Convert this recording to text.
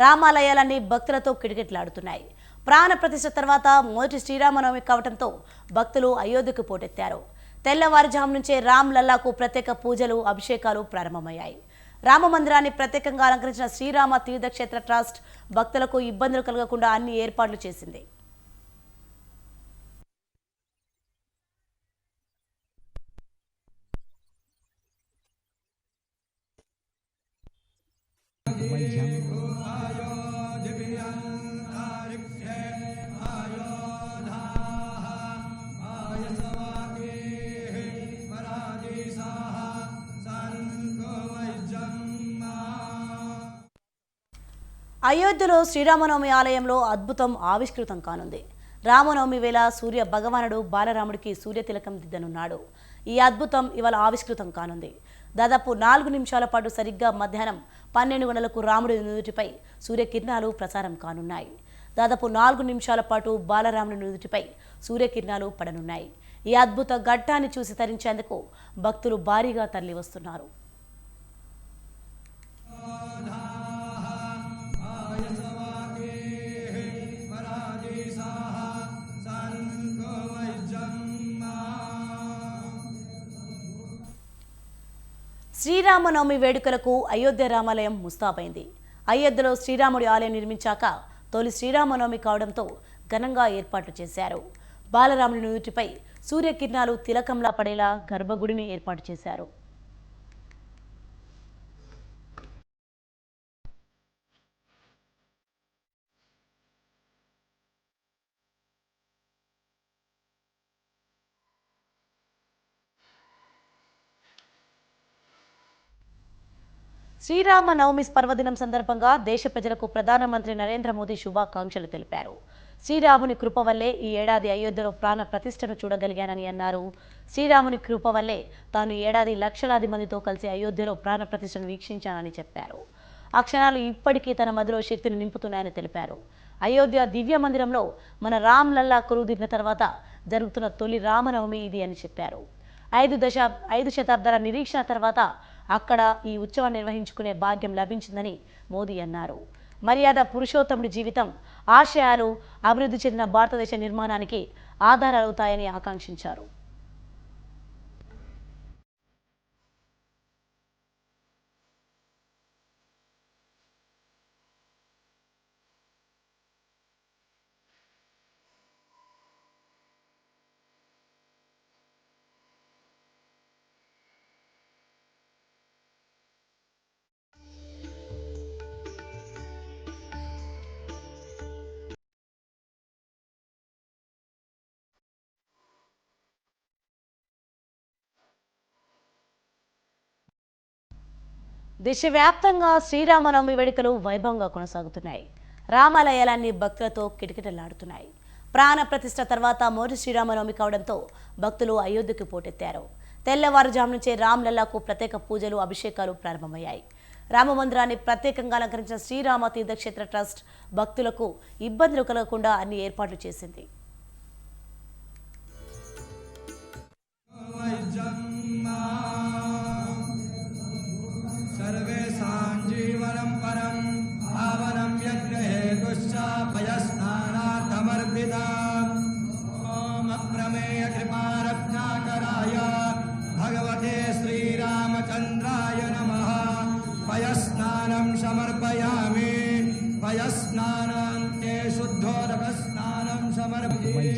రామాలయాలన్నీ భక్తులతో కిటకిటలాడుతున్నాయి. ప్రాణ ప్రతిష్ఠ తర్వాత మొదటి శ్రీరామనవమి కావడంతో భక్తులు అయోధ్యకు పోటెత్తారు. తెల్లవారుజాము నుంచే రామ్ లల్లాకు ప్రత్యేక పూజలు అభిషేకాలు ప్రారంభమయ్యాయి. రామ మందిరాన్ని ప్రత్యేకంగా అలంకరించిన శ్రీరామ తీర్థక్షేత్ర ట్రస్ట్ భక్తులకు ఇబ్బందులు కలగకుండా అన్ని ఏర్పాట్లు చేసింది. అయోధ్యలో శ్రీరామనవమి ఆలయంలో అద్భుతం ఆవిష్కృతం కానుంది. రామనవమి వేళ సూర్య భగవానుడు బాలరాముడికి సూర్య తిలకం దిద్దనున్నాడు. ఈ అద్భుతం ఇవాళ ఆవిష్కృతం కానుంది. దాదాపు నాలుగు నిమిషాల పాటు సరిగ్గా మధ్యాహ్నం పన్నెండు గంటలకు రాముడి నుదుటిపై సూర్యకిరణాలు ప్రసారం కానున్నాయి. దాదాపు నాలుగు నిమిషాల పాటు బాలరాముడి నుదుటిపై సూర్యకిరణాలు పడనున్నాయి. ఈ అద్భుత ఘట్టాన్ని చూసి తరించేందుకు భక్తులు భారీగా తరలివస్తున్నారు. శ్రీరామనవమి వేడుకలకు అయోధ్య రామాలయం ముస్తాబైంది. అయోధ్యలో శ్రీరాముడి ఆలయం నిర్మించాక తొలి శ్రీరామనవమి కావడంతో ఘనంగా ఏర్పాట్లు చేశారు. బాలరాముడి నుదుటిపై సూర్యకిరణాలు తిలకంలా పడేలా గర్భగుడిని ఏర్పాటు చేశారు. శ్రీరామ నవమి పర్వదినం సందర్భంగా దేశ ప్రజలకు ప్రధానమంత్రి నరేంద్ర మోదీ శుభాకాంక్షలు తెలిపారు. శ్రీరాముని కృప వల్లే ఈ ఏడాది అయోధ్యలో ప్రాణ ప్రతిష్టను చూడగలిగానని అన్నారు. శ్రీరాముని కృప వల్లే తాను ఏడాది లక్షలాది మందితో కలిసి అయోధ్యలో ప్రాణ ప్రతిష్టను వీక్షించానని చెప్పారు. ఆ క్షణాలు ఇప్పటికీ తన మదిలో శక్తిని నింపుతున్నాయని తెలిపారు. అయోధ్య దివ్య మందిరంలో మన రామ్ లల్లా కొలువుదిరిన తర్వాత జరుగుతున్న తొలి రామనవమి ఇది అని చెప్పారు. ఐదు దశ ఐదు శతాబ్దాల నిరీక్షణ తర్వాత అక్కడ ఈ ఉత్సవాన్ని నిర్వహించుకునే భాగ్యం లభించిందని మోదీ అన్నారు. మర్యాద పురుషోత్తముడి జీవితం ఆశయాలు అభివృద్ధి చెందిన భారతదేశ నిర్మాణానికి ఆధారాలవుతాయని ఆకాంక్షించారు. దేశవ్యాప్తంగా శ్రీరామనవమి వేడుకలు వైభవంగా కొనసాగుతున్నాయి. రామాలయాలన్నీ భక్తులతో కిటకిటలాడుతున్నాయి. ప్రాణ ప్రతిష్ట తర్వాత మొదటి శ్రీరామనవమి కావడంతో భక్తులు అయోధ్యకు పోటెత్తారు. తెల్లవారుజాము నుంచే రామ్లల్లాకు ప్రత్యేక పూజలు అభిషేకాలు ప్రారంభమయ్యాయి. రామ మందిరాన్ని ప్రత్యేకంగా అలంకరించిన శ్రీరామ తీర్థక్షేత్ర ట్రస్ట్ భక్తులకు ఇబ్బందులు కలగకుండా అన్ని ఏర్పాట్లు చేసింది. भयस्नानार्थमर्पिता ॐ अप्रमेयकृपारक्षाकराय भगवते श्रीरामचन्द्राय नमः। भयस्नानं समर्पयामि। भयस्नानान्ते शुद्धोदकस्नानं समर्पये